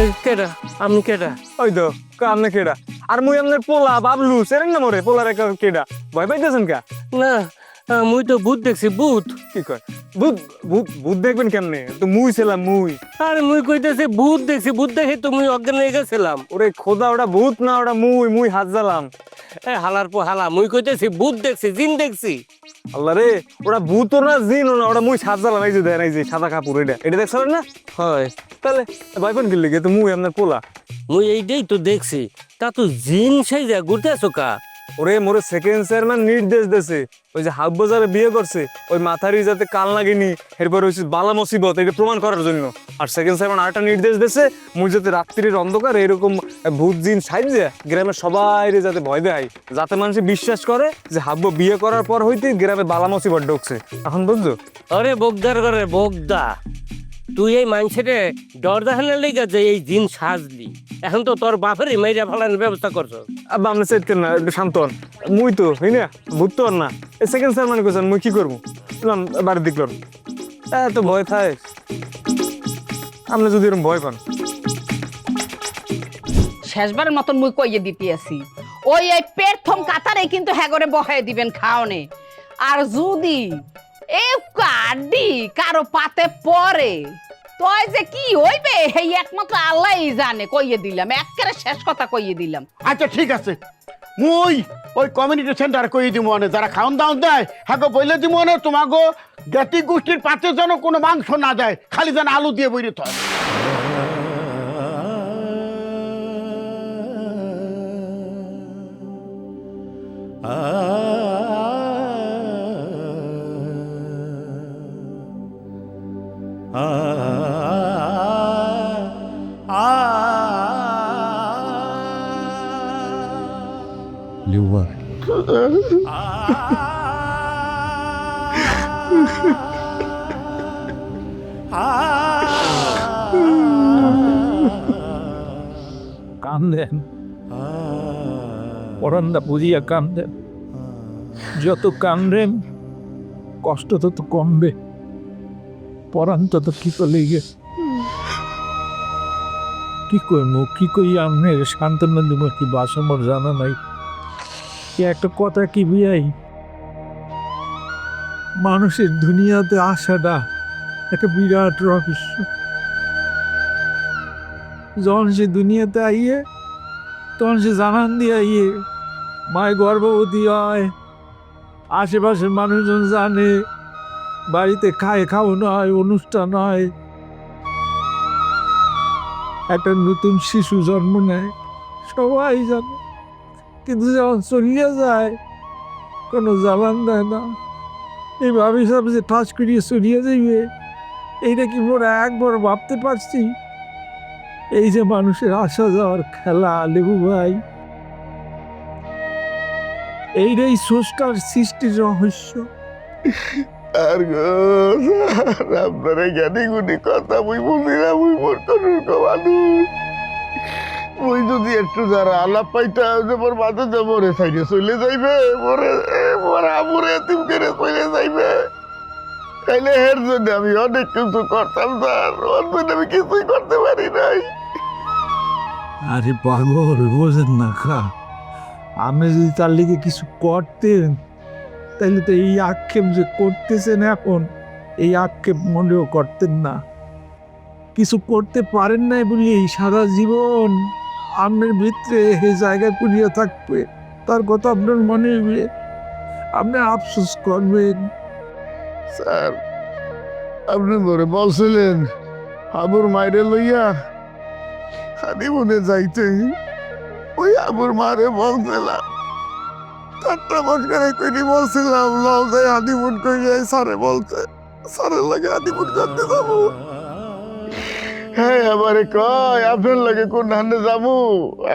এই কেডা? আপনি কেডা? ওই তো আপনি কেডা? আর মুই আপনার পোলা বাবলু সেরেন না মরে? পোলার একটা কেডা? ভয় পাইতেছেন কা? না আহ, মুই তো ভূত দেখছি ভূত। কি কয়? ভূত ভূত ভূত দেখবেন কেমনে? তো মুই ছিলাম মুই। আরে মুই কইতেছি ভূত দেখছি ভূত দেখে তো মুই অজ্ঞান হয়ে গেছিলাম। ওরে খোদা ওটা ভূত না ওটা মুই মুই হাত জ্বালাম। এ হালার পর হালা মুই কইতেছি ভূত দেখছি জিন দেখছি। আল্লাহ রে ওটা ভূত না জিন না ওরা মুই হাত জ্বালাম এই যে দেখেন এই যে সাদা কাপড় এটা। এটা দেখছেন না? হয়। তাহলে ভয় পান কিনলে তো মুই আপনার পোলা। মুই এইটাই তো দেখছি। তা তো জিন সাইজা ঘুরতে আছো কা? ওরে মোরে সেকেন্ড চেয়ারম্যান নির্দেশ দেছে ওই যে হাফ বাজারে বিয়ে করছে, ওই মাথারি যাতে কাল লাগেনি এরপর হচ্ছে বালা মুসিবত, এটা প্রমাণ করার জন্য। আর সেকেন্ড চেয়ারম্যান আরেকটা নির্দেশ দেছে মুই যাতে রাত্রির অন্ধকার এরকম ভূত জিন সাইজে গ্রামের সবাই যাতে ভয় দেয় যাতে মানুষ বিশ্বাস করে যে হাব্ব বিয়ে করার পর হইতে গ্রামে বালা মুসিবত ঢুকছে। এখন বুঝছ? আরে বগদার করে বগদা তুই এই মাইন্ডসেটে ডর দেখানোর লেগে যে এই জিন সাজলি। এখন তো তোর বাপেরই মাইরা ফেলানোর ব্যবস্থা করছ। আব্বা আপনি সেট না একটু শান্ত হন। মুই তো হই না? ভূত তো না। এই সেকেন্ড চেয়ারম্যান কোথায় মুই কি করব? শুনলাম বাড়ির দিক ভয় থাকে। আপনি যদি এরকম ভয় পান। শেষবারের মতন মুই কইয়ে দিতে আছি ওই এই প্রথম কাতারে কিন্তু হ্যাগরে বহাই দিবেন খাওনে। আর যদি এ কাডি কারও পাতে পরে তয় যে কি হইবে এই একমাত্র আল্লাহই জানে কইয়ে দিলাম একেবারে শেষ কথা কইয়ে দিলাম আচ্ছা ঠিক আছে মুই ওই কমিউনিটি সেন্টার কই দিব মানে যারা খাওন দাওন দেয় হ্যাঁ বইলে দিব মানে তোমাগো জ্ঞাতি গোষ্ঠীর পাতে যেন কোনো মাংস না দেয় খালি যেন আলু দিয়ে বইরে থয় লিউয়া কান্দেন। পরান্দা বুঝিয়া কান্দেন। যত কান্দেন, কষ্ট তত কমবে। পরান তত কি করলে গিয়ে কি করব কি কই আমি সান্ত্বনা দিব, কি বাসা মোর জানা নাই? একটা কথা কি বিয়াই? মানুষের দুনিয়াতে আসাটা একটা বিরাট রহস্য। যখন সে দুনিয়াতে আইয়ে, তখন সে জানান দিয়ে আইয়ে মায় গর্ভবতী হয়, আশেপাশের মানুষজন জানে, বাড়িতে খায় খাওয়ানো হয় অনুষ্ঠান হয়। একটা নতুন শিশু জন্ম নেয়, সবাই জানে। কিন্তু যখন চলিয়ে যায়, কোনো জ্বালান দেয় না। এই ভাবি সব যে টাচ করিয়ে চলিয়ে যাইবে, এইটা কি মোরা একবার ভাবতে পারছি? এই যে মানুষের আসা যাওয়ার খেলা, লেবু ভাই। এইটাই স্রষ্টার সৃষ্টির রহস্য। আর আপনারা জ্ঞানী গুণী কথা মুই বুঝি না মুই মোর মানুষ মুই যদি একটু যারা আলাপ পাইতাম যে মোর মাঝে যে মোরে সাইডে চলে যাইবে, মোরে মোর আমুরে এতিম করে চলে যাইবে। তাইলে এর জন্য আমি অনেক কিছু করতাম, স্যার। ওর জন্য আমি কিছুই করতে পারি নাই। আরে পাগল, বোঝেন না, খা। আপনি যদি তার লিগে কিছু করতেন তাহলে তো এই আক্ষেপ যে করতেছেন এখন, এই আক্ষেপ মনেও করতেন না। কিছু করতে পারেন নাই বলি এই সারা জীবন। আপনার ভিতরে এই জায়গায় পুড়িয়ে থাকবে। তার কথা আপনার মনে হবে আপনি আফসোস করবেন। স্যার, আপনি ধরে বলছিলেন, আবুর মায়েরে লইয়া হানিমুনে যাইতে। ওই আবুর মারে বলছিলাম। চারটা বছরে কইনি বলছিলাম লাল যাই কই যাই সারে বলতে। সারে লাগে হানিমুন করতে যাব। হ্যাঁ আমারে কয়, আপনার লাগে কোন হানে যাব?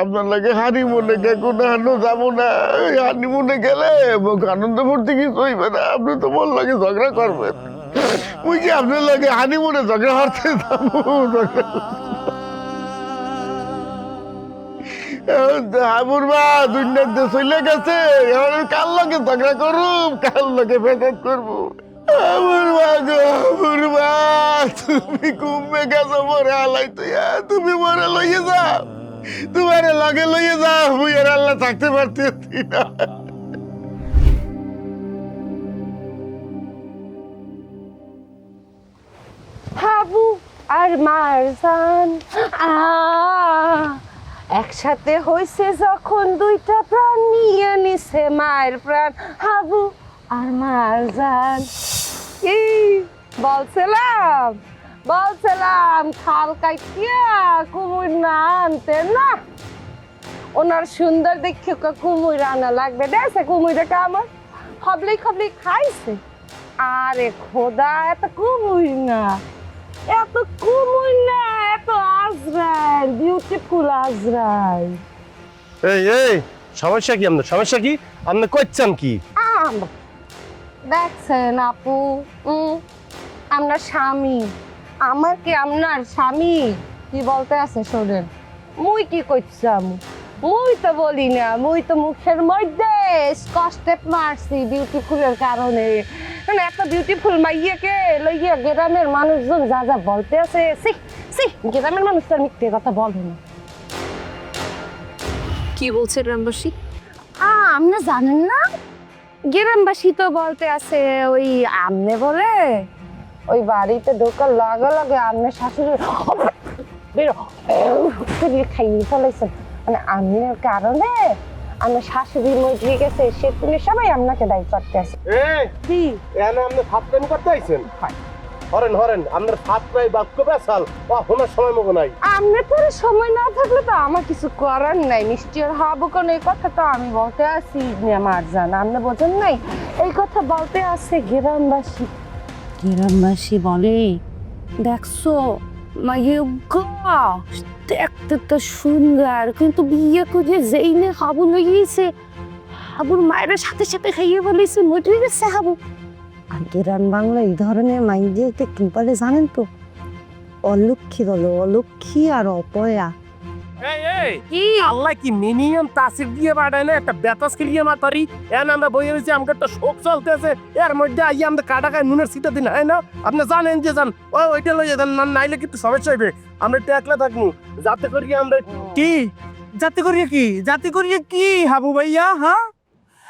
আপনার লাগে হানিমুনে গে কোন হানো যাব না? হানিমুনে গেলে আনন্দ ফুর্তি কিছু হইবে না, আপনি তো মোর লাগে ঝগড়া করবেন। মুই কি আপনার লাগে হানিমুনে ঝগড়া করতে যাব? হাবুর মা দুনিয়াতে চলে গেছে এখন আমি কার লগে ঝগড়া করুম? কার লগে ভেদাত করব? আমার মা গো, আমার মা, তুমি কুম্ভে গেছো মরে আলাই তুই তুমি মরে লইয়ে যাও। তোমার লগে লইয়ে যাও মুই আর আল্লাহ থাকতে পারতেছি না। হাবু আর মারজান, আ, একসাথে হইছে যখন দুইটা প্রাণ, নিয়ে নিছে মায়ের প্রাণ। হাবু আর মারজান। কি বলছিলাম বলছিলাম খাল কাইটিয়া কুমুর না আনতে না। ওনার সুন্দর দেখে কুমুর আনা লাগবে। দেখছে কুমুরটা আমার? খবলি খবলি খাইছে। আরে খোদা এত কুমুর না। এত কুমুর না এত আজরাইল বিউটিফুল আজরাইল। এই এই সমস্যা কি আপনার? সমস্যা কি? আপনি করছেন কি? আম দেখছেন আপু আপনার স্বামী। আমার কি আপনার স্বামী? কি বলতে আছে শোনেন। মুই কি করছাম মুই তো বলি না মুই তো মুখের মধ্যে কষ্টে মারছি বিউটিফুলের কারণে। মানে এত বিউটিফুল মাইয়াকে লইয়া গ্রামের মানুষজন যা যা বলতে আছে সি সি গ্রামের মানুষটা মিথ্যে কথা বলে না। কি বলছে গ্রামবাসী? আ, আপনি জানেন না? গ্রামবাসী তো বলতে আছে ওই আমনে বলে ওই বাড়িতে ঢোকার লগে লগে আমনে শাশুড়ি বেরো দিয়ে খাইয়ে ফেলাইছেন মানে আমনের কারণে আমার শাশুড়ি মজিয়ে গেছে সে সবাই আপনাকে দায়ী করতে আছে। এই কি এনে আপনি সাবধান করতে আইছেন? হরেন হরেন আপনার ফাত নাই বাক্য বেসাল ও শোনার সময় মতো নাই। আমনে তোর সময় না থাকলে তো আমার কিছু করার নাই। মিষ্টি আর হাবু কোন এই কথা তো আমি বলতে আসি আমার জান আপনি বোঝেন নাই? এই কথা বলতে আসছে গ্রামবাসী। গ্রামবাসী বলে দেখছ দেখতে তো সুন্দর কিন্তু বিয়ে করে যেই না হাবু লইয়েছে। হাবুর মায়ের সাথে সাথে খাইয়ে বলেছে মরে গেছে হাবু। আর গ্রাম বাংলা এই ধরনের মাইন্ডিয়াকে কি বলে জানেন তো? অলক্ষী বলো অলক্ষী আর অপয়া। এই এই! কি? আল্লাহ কি মিনিমাম তাসির দিয়ে বাড়ায় না? একটা বেতাস খেলিয়ে মাতারি এন আমরা আমাকে একটা শোক চলতেছে। এর মধ্যে আইয়া নুনের সিটা দিন হয় না? আপনি জানেন যে জান ও ওইটা লইয়ে দেন না নাইলে কিন্তু সমস্যা হইবে আমরা একটু একলা থাকব। যাতে করি আমরা কি? জাতি করিয়ে কি? জাতি করিয়ে কি হাবু ভাইয়া হ্যাঁ?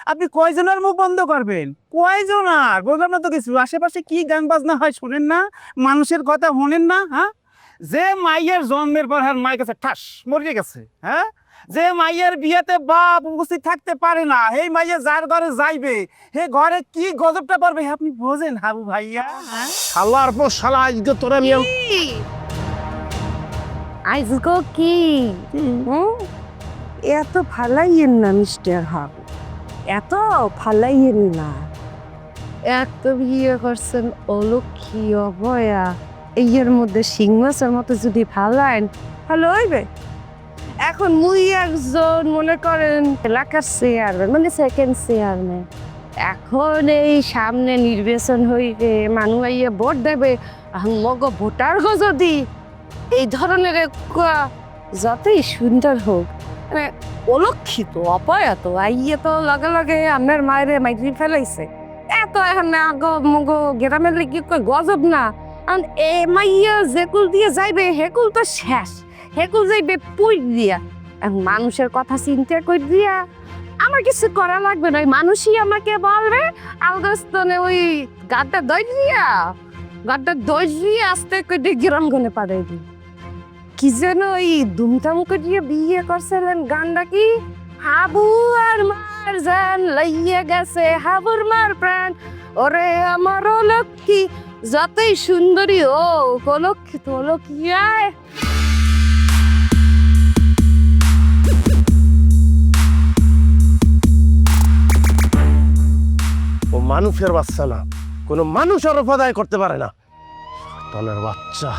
আপনি কয়জনের মুখ বন্ধ করবেন? কয়জনার? বললাম না তো কিছু। আশেপাশে কি গান বাজনা হয় শোনেন না মানুষের কথা শোনেন না হ্যাঁ? যে মাইয়ের জন্মের পর আর মায়ের কাছে ঠাস মরিয়ে গেছে হ্যাঁ? যে মাইয়ের বিয়েতে বাপ উপস্থিত থাকতে পারে না এই মাইয়ে যার ঘরে যাইবে হে ঘরে কি গজবটা পড়বে আপনি বোঝেন হাবু ভাইয়া। হ্যাঁ শালার পর শালা আজকে তোরা আমি আইজগো কি? এত ফালাইয়েন না মিস্টার হাবু এত ফালাইয়েন না এত বিয়ে করছেন অলক্ষী অভয়া। এইয়ের মধ্যে সিংহাসের মতো যদি ফালাইন, ভালো হইবে। এখন মুই একজন, মনে করেন, এলাকার চেয়ারম্যান মানে সেকেন্ড চেয়ারম্যান এখন এই সামনে নির্বাচন হইবে মানুষ আইয়ে ভোট দেবে মগ ভোটার গো যদি। এই ধরনের যতই সুন্দর হোক মানে অলক্ষিত, অপয়াত আইয়ে তো লগে লগে আপনার মায়ের মাইরি ফেলাইছে। এত এখন আগ মগ গ্রামের লিখি কই গজব না। কারণ এ মাইয়া যেকুল দিয়ে যাইবে হেকুল তো শেষ। হেকুল যাইবে পুই দিয়া। মানুষের কথা চিন্তা কই দিয়া। আমার কিছু করা লাগবে না, ওই মানুষই আমাকে বলবে, আলগাস্তনে ওই গাড্ডা দই দিয়া। গাড্ডা দই দিয়ে আস্তে করে গ্রাম গনে পাঠাই দিই কি যেন ওই দুমদাম করিয়ে বিয়ে করছিলেন গানটা কি? হাবু আর মার জান লাইয়া গেছে, হাবুর মার প্রাণ। ওরে আমার লক্ষ্মী, যতই সুন্দরী ও অলক্ষী তো অলক্ষী ও মানুষের বাচ্চা না, কোনো মানুষ আর উপাদায় করতে পারে না। শয়তানের বাচ্চা।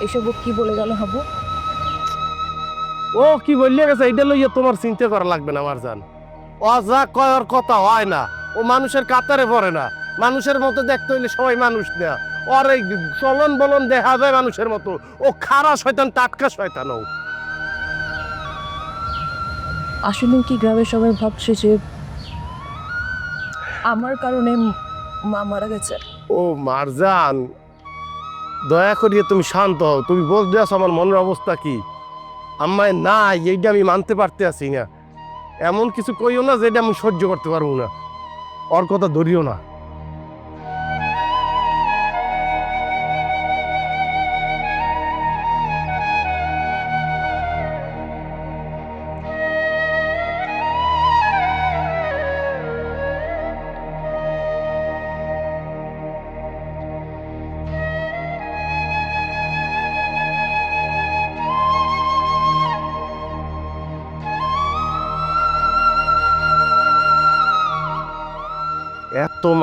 এসব কি বলে গেল হাবু? ও কি বললে গেছে? এটা লইয়া তোমার চিন্তা করা লাগবে না আমার জান। ও যা কয় কথা হয় না। ও মানুষের কাতারে পড়ে না। মানুষের মতো দেখতে হইলে সবাই মানুষ না। ওর এই চলন বলন দেখা যায় মানুষের মতো। ও খারা শয়তান টাটকা শয়তান ও। আসলে কি গ্রামের সবাই ভাবছে যে আমার কারণে মা মারা গেছে? ও মারজান দয়া করিয়ে তুমি শান্ত হও। তুমি বলতে আছো আমার মনের অবস্থা কি? আম্মায়, না, এইটা আমি মানতে পারতে আছি না। এমন কিছু কইও না যেটা আমি সহ্য করতে পারব না। ওর কথা ধরিও না।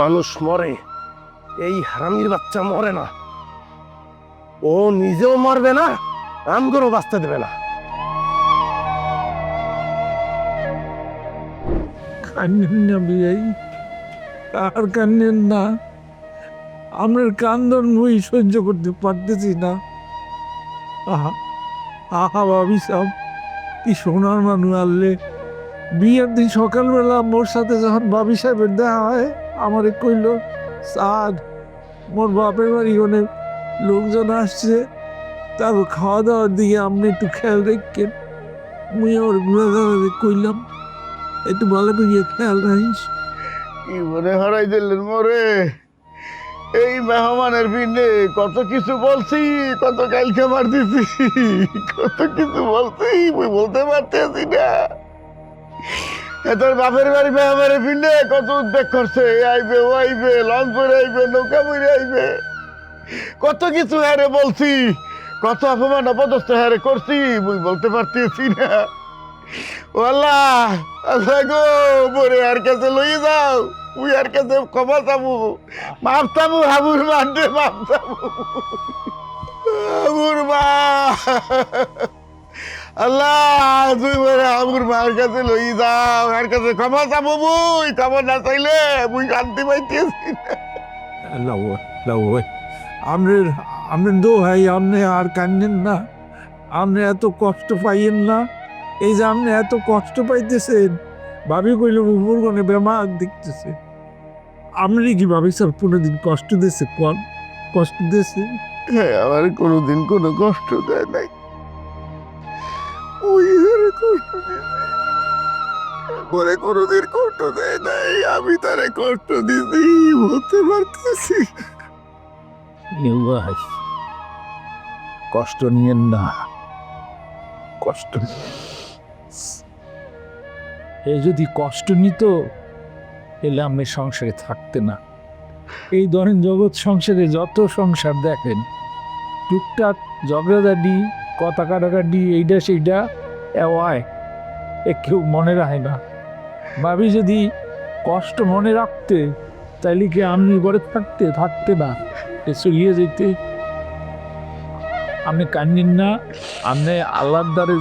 মানুষ মরে, এই হারামির বাচ্চা মরে না। ও নিজেও মরবে না, আমগরও বাঁচতে দেবে না। কান্নেন না বিয়াই, আর কান্নেন না। আমার কান্দন মুই সহ্য করতে পারতেছি না। আহা আহা ভাবি সাহ কি সোনার মানুষ আনলে। বিয়ের দিন সকালবেলা মোর সাথে যখন ভাবি সাহেবের দেখা হয় আমারে কইল সাদ মোর বাপের বাড়ি অনেক লোকজন আসছে। তারপর খাওয়া দাওয়ার দিকে আপনি একটু খেয়াল রেখেন। মুই আমার গুণাগারে কইলাম, একটু ভালো করে খেয়াল রাখিস। মনে হারাই দিলেন মোরে? এই মেহমানের পিণ্ডে কত কিছু বলছি, কত কাল খাবার দিছি কত কিছু বলছি বলতে পারতেছি না। তোর বাপের বাড়ি মেহমানের পিণ্ডে কত উদ্বেগ করছে। আইবে, ও আইবে, লঞ্চ করে আইবে, নৌকা বইরে আইবে। কত কিছু হ্যারে বলছি, কত অপমান অপদস্থ হ্যারে করছি, মুই বলতে পারতেছি না। ও আল্লাহ গো মোরে আর কাছে লই যাও মুই আর কাছে ক্ষমা চাবো। মাপ চাবো, হাবুর মানতে মাপ চাবো। হাবুর মা। আল্লাহ তুই মোরে হাবুর মার কাছে লই যাও আর কাছে ক্ষমা চাবো মুই ক্ষমা না চাইলে শান্তি পাইতেছি লাউ আপনার দোহাই আপনি আর কান্দেন না আপনি এত কষ্ট পাইয়েন না এই যে আপনি এত কষ্ট পাইতেছেন ভাবি কইল উপর কোনে বেমার দেখতেছে আপনি কি ভাবি স্যার পনেরো দিন কষ্ট দিয়েছে কন কষ্ট দিয়েছে? হ্যাঁ আমার কোনোদিন কোনো কষ্ট দেয় নাই। ওই কষ্ট দিয়েছে পরে কোনোদিন কষ্ট দেয় নাই আমি তারে কষ্ট দিছি বলতে পারতেছি। কষ্ট নিয়েন না। কষ্ট এ যদি কষ্ট নিত এলে আমি সংসারে থাকতে না। এই ধরেন জগৎ সংসারে যত সংসার দেখেন টুকটাক ঝগড়াঝাটি কথা কাটাকাটি এইটা সেইটা এওয়ায় এ কেউ মনে রাখে না। ভাবি যদি কষ্ট মনে রাখতে, তাইলে কি আপনি ঘরে থাকতে থাকতে না? এ চলিয়ে যেতে আপনি কান্দিন না, আপনি আল্লাহর দ্বারে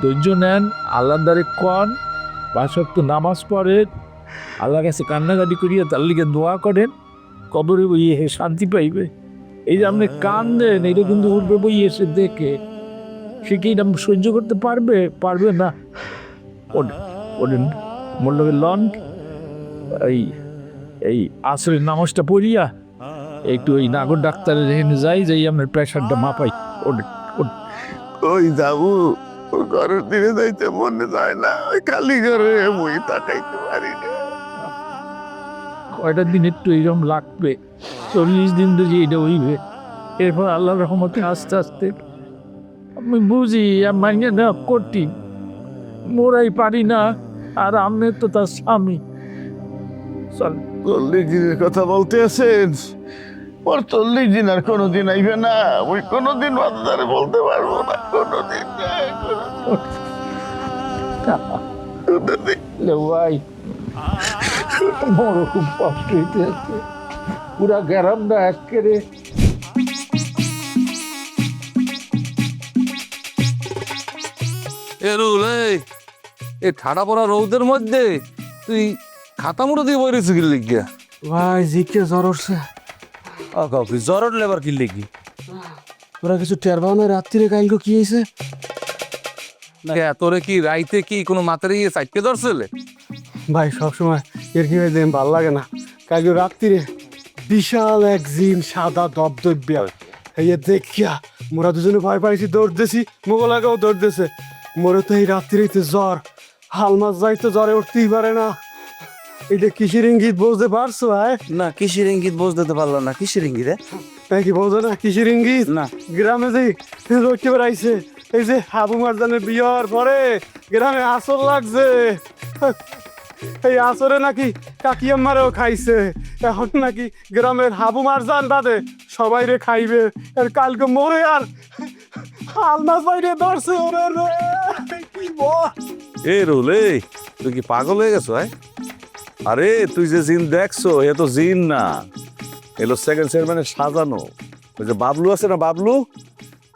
ধৈর্য নেন, আল্লাহর দ্বারে কন বাসক্ত নামাজ পড়েন, আল্লাহর কাছে কান্নাকাটি করিয়া তার লিগে দোয়া করেন, কবরে বইয়ে শান্তি পাইবে। এই যে আপনি কান দেন এটা কিন্তু উঠবে বই এসে দেখে। সে কি এটা সহ্য করতে পারবে? পারবে না। ওঠেন মোল্লকে লন এই এই আসরের নামাজটা পড়িয়া একটু ওই নাগর ডাক্তারের এখানে যাই যাই আপনার প্রেশারটা মাপাই। ওঠেন ওই যাব ঘরের দিকে যাইতে মনে যায় না খালি ঘরে বই তাকাইতে পারি না। কয়টা দিন একটু এইরকম লাগবে চল্লিশ দিন তো যে এটা হইবে এরপর আল্লাহ রহমতে আস্তে আস্তে আমি বুঝি মানে না কঠিন মোরাই পারি না আর আমি তো তার স্বামী চল চল্লিশ দিনের কথা বলতে আছেন ওর চল্লিশ দিন আর কোনোদিন আইবে না ওই কোনোদিন বাজারে বলতে পারব না কোনোদিন না, কোনোদিন। লে ভাই বড় খুব কষ্ট হইতে আছে। পুরা গ্যারামটা একেবারে এ রুল এই এই ঠাডা পড়া রৌদের মধ্যে তুই খাতা মুড়ো দিয়ে বই রয়েছে কিনলে গিয়া ভাই জিকে জ্বর উঠছে। আ কাউকে জ্বর লেবার কিনলে কি তোরা কিছু টের পাও না রাত্রিরে কালকে কি হয়েছে তোরে কি রাইতে কি কোনো মাথারে ইয়ে সাইডকে ধরছিলে? ভাই সবসময় এর কি হয় দেন ভালো লাগে না? কালকে রাত্রিরে বিশাল এক জিন সাদা দবদব্যা। এই দেখিয়া মোরা দুজনে ভয় পাইছি দৌড় দিছি মোগলাকেও দৌড় দিছে মোরে তো এই রাত্রিতে জ্বর। হালমাস যাই তো জ্বরে উঠতেই পারে না। এটা কিসের ইঙ্গিত বুঝতে পারছ আয় না কিসের ইঙ্গিত বুঝতে তো পারল না। কিসের ইঙ্গিত নাকি কি বোঝো না কিসের ইঙ্গিত? না। গ্রামে যে লক্ষ্য বেড়াইছে এই যে হাবু মারজানের বিয়ার পরে গ্রামে আসর লাগছে। এই আসরে নাকি কাকিয়াম্মারেও খাইছে। এখন নাকি গ্রামের হাবু মারজান বাদে সবাই রে খাইবে। আর কালকে মরে আর আলমাস বাইরে ধরছে ওরে রে। কি বল এ রুল তুই কি পাগল হয়ে গেছো হ্যাঁ? আরে তুই যে জিন দেখছ এ তো জিন না। এলো সেকেন্ড চেয়ারম্যানের সাজানো। ওই যে বাবলু আছে না বাবলু?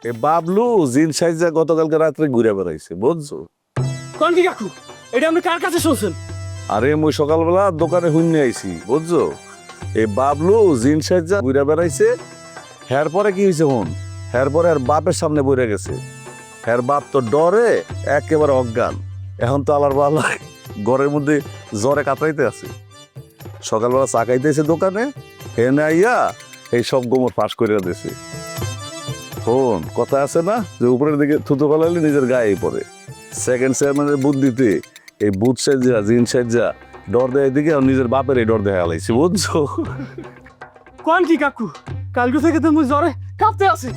এ বাবলু জিন সাইজা গতকালকে রাত্রে ঘুরে বেড়াইছে বুঝছ? কোন কি কাকু? এটা আপনি কার কাছে শুনছেন? আরে মুই সকালবেলা দোকানে হুন্নে আইছি, বুঝছ? এই বাবলু জিন সাইজা ঘুরে বেড়াইছে হ্যার পরে কি হয়েছে হন? হ্যার পরে আর বাপের সামনে বইরে গেছে। হ্যার বাপ তো ডরে, একেবারে অজ্ঞান। এখন তো আলার বালা ঘরের মধ্যে জ্বরে কাতরাইতে আছে। সকালবেলা চা খাইতেছে দোকানে, হেনে আইয়া এই সব গোমর ফাঁস করে দিয়েছে ফোন কথা আছে না যে উপরের দিকে থুতু ফেলালে নিজের গায়ে পড়ে। সেকেন্ড চেয়ারম্যানের বুদ্ধিতে এই বুথ সাইজা জিন সাইজা ডর দেয় দিকে আর নিজের বাপের এই ডর দেখা লাইছে বুঝছ? কোন কি কাকু? কালকে থেকে তো মুই জ্বরে কাঁপতে আছি।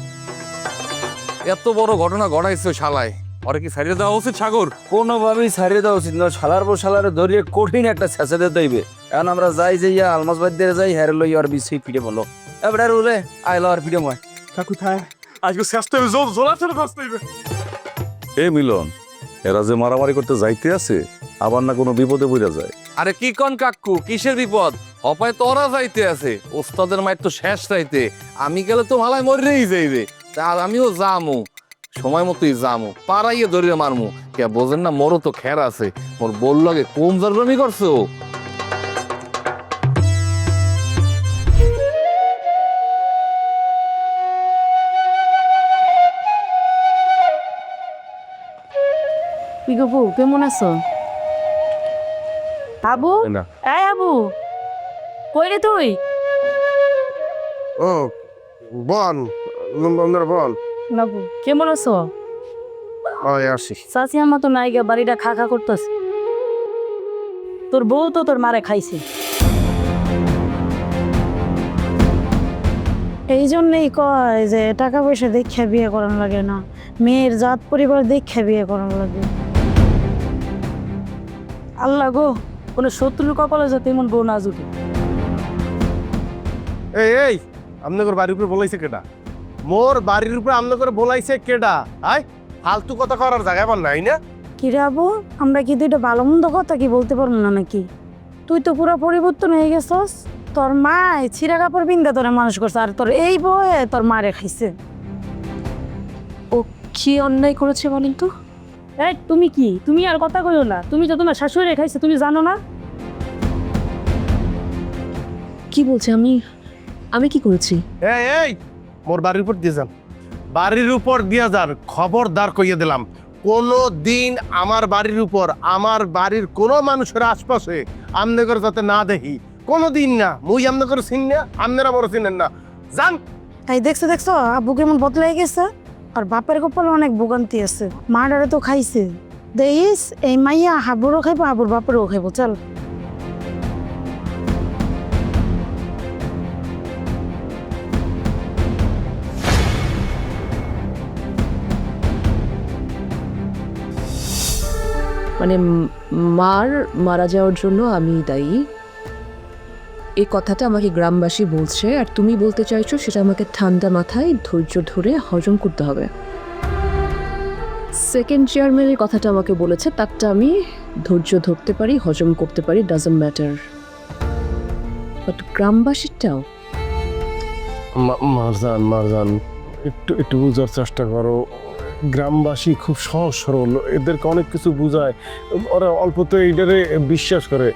এত বড় ঘটনা ঘটাইছে শালায়। ওরে কি সারিয়ে দেওয়া উচিত সাগর? কোনোভাবেই ছাড়িয়ে দেওয়া উচিত না শালার পর শালারে ধরিয়ে কঠিন একটা ছেঁচে দিতে হইবে এখন আমরা যাই যে ইয়া আলমাস বাদ দিয়ে যাই হ্যারে লই আর বিছি পিঠে বলো। এবারে রুলে আইলো আর পিঠে ময় কাকু থায় আজকে শেষটা জোর জোলা ছেড়ে হইবে। এ মিলন এরা যে মারামারি করতে যাইতে আছে আবার না কোনো বিপদে পড়ে যায়। আরে কি কন কাকু কিসের বিপদ? অপায় তোরা যাইতে আছে। ওস্তাদের মায়ের তো শেষ চাইতে আমি গেলে তো মালায় মরেই যাইবে। তা আমিও যামু। সময় মতোই যামু। পাড়াইয়ে ধরিয়ে মারমু। কে বোঝেন না মোরও তো খের আছে। মোর বল লাগে কম জারবামি করছ? কি গো বউ কেমন আছো? আবু? এই আবু কই রে তুই? ও বল বন্ধুরা বল। বাবু কেমন আছো? ওই আসি। চাচি আমার তো নাই গে বাড়িটা খা খা করতেছে। তোর বউ তো তোর মারে খাইছে। এই জন্যই কয় যে টাকা পয়সা দেখে বিয়ে করানো লাগে না। মেয়ের জাত পরিবার দেখে বিয়ে করানো লাগে। আল্লাহ গো কোনো শত্রুর কপালে যাতে এমন বউ না জুটে। এই এই আপনাদের বাড়ির উপরে বলাইছে কেডা? মোর বাড়ির উপরে আপনাদের বলাইছে কেডা? আই ফালতু কথা করার জায়গা আমার নাই না। কি আমরা কি দুইটা ভালো মন্দ কথা কি বলতে পারব না নাকি? তুই তো পুরো পরিবর্তন হয়ে গেছস। তোর মা ছিঁড়া কাপড় বিন্দা তোরে মানুষ করছে আর তোর এই বয়ে তোর মারে খাইছে। ও কি অন্যায় করেছে বলেন তো? এই তুমি কি? তুমি আর কথা কইও না। তুমি তো তোমার শাশুড়ি খাইছে তুমি জানো না? কি বলছে আমি? আমি কি করেছি? এই এই মোর বাড়ির উপর দিয়ে যান। বাড়ির উপর দিয়া যান খবরদার কইয়ে দিলাম। কোনো দিন আমার বাড়ির উপর আমার বাড়ির কোনো মানুষের আশপাশে আমনগর যাতে না দেখি। কোনো দিন না মুই আমনগর চিন না আপনারা বড় চিনেন না। যান। তাই দেখছ দেখছ আব্বু কেমন বদলাই গেছে? আর বাপের কপালে অনেক ভোগান্তি আছে। মাডারে তো খাইছে। দেইস এই মাইয়া হাবুরও খাইবো, হাবুর বাপেরও খাইবো, চল। মানে মার মারা যাওয়ার জন্য আমি দায়ী। এই কথাটা আমাকে গ্রামবাসী বলছে, আর তুমি বলতে চাইছো সেটা আমাকে ঠান্ডা মাথায় ধৈর্য ধরে হজম করতে হবে। সেকেন্ড চেয়ারম্যানের কথাটা আমাকে বলেছে, তারটা আমি ধৈর্য ধরতে পারি, হজম করতে পারি ডাজন্ট ম্যাটার বাট গ্রামবাসীরটাও? মারজান মারজান, একটু একটু বোঝার চেষ্টা করো। গ্রামবাসী খুব সহজ, সরল, এদেরকে অনেক কিছু বোঝায়। ওরা অল্পতে এইটারে বিশ্বাস করে।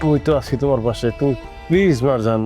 তুই তো আছি তোমার পাশে। তুমি প্লিজ মারজান